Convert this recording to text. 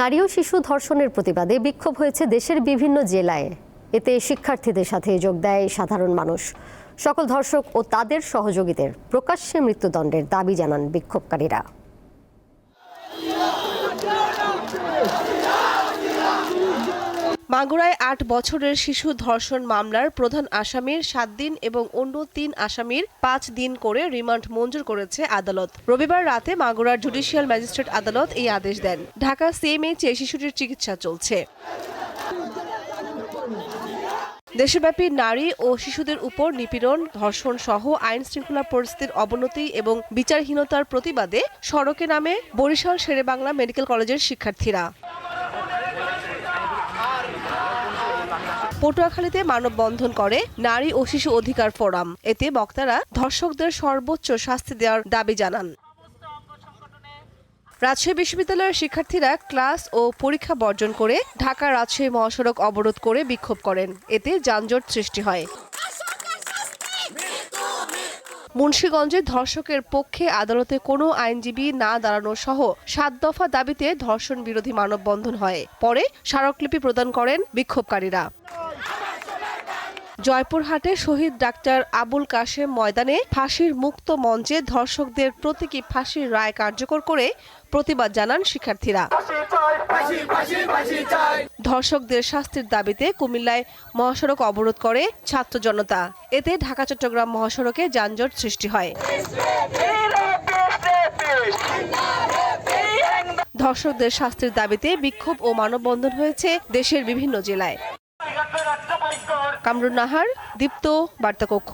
নারী ও শিশু ধর্ষণের প্রতিবাদে বিক্ষোভ হয়েছে দেশের বিভিন্ন জেলায়। এতে শিক্ষার্থীদের সাথে যোগ দেয় সাধারণ মানুষ। সকল ধর্ষক ও তাদের সহযোগীদের প্রকাশ্যে মৃত্যুদণ্ডের দাবি জানান বিক্ষোভকারীরা। মাগুরায় আট বছরের শিশু ধর্ষণ মামলার প্রধান আসামির সাত দিন এবং অন্য তিন আসামির পাঁচ দিন করে রিমান্ড মঞ্জুর করেছে আদালত। রবিবার রাতে মাগুরার জুডিশিয়াল ম্যাজিস্ট্রেট আদালত এই আদেশ দেন। ঢাকা সিএমএইচে শিশুটির চিকিৎসা চলছে। দেশব্যাপী নারী ও শিশুদের উপর নিপীড়ন, ধর্ষণ সহ আইন শৃঙ্খলা পরিস্থিতির অবনতি এবং বিচারহীনতার প্রতিবাদে সড়কে নামে বরিশাল শেরেবাংলা মেডিকেল কলেজের শিক্ষার্থীরা। পটুয়াখালীতে মানববন্ধন করে নারী ও শিশু অধিকার ফোরাম। এতে বক্তারা ধর্ষকদের সর্বোচ্চ শাস্তি দেওয়ার দাবি জানান। রাজশাহী বিশ্ববিদ্যালয়ের শিক্ষার্থীরা ক্লাস ও পরীক্ষা বর্জন করে ঢাকা রাজশাহী মহাসড়ক অবরোধ করে বিক্ষোভ করেন। এতে যানজট সৃষ্টি হয়। মুন্সীগঞ্জে ধর্ষকের পক্ষে আদালতে কোনো আইনজীবী না দাঁড়ানো সহ সাত দফা দাবিতে ধর্ষণ বিরোধী মানববন্ধন হয়। পরে স্মারকলিপি প্রদান করেন বিক্ষোভকারীরা। জয়পুরহাটে শহীদ ডাক্তার আবুল কাশেম ময়দানে ফাঁসির মুক্ত মঞ্চে ধর্ষকদের প্রতীকী ফাঁসির রায় কার্যকর করে প্রতিবাদ জানান শিক্ষার্থীরা। ধর্ষকদের শাস্তির দাবিতে কুমিল্লায় মহাসড়ক অবরোধ করে ছাত্র জনতা। এতে ঢাকা, চট্টগ্রাম মহাসড়কে যানজট সৃষ্টি হয়। ধর্ষকদের শাস্তির দাবিতে বিক্ষোভ ও মানববন্ধন হয়েছে দেশের বিভিন্ন জেলায়। কামরুন নাহার দীপ্ত বার্তাকক্ষ।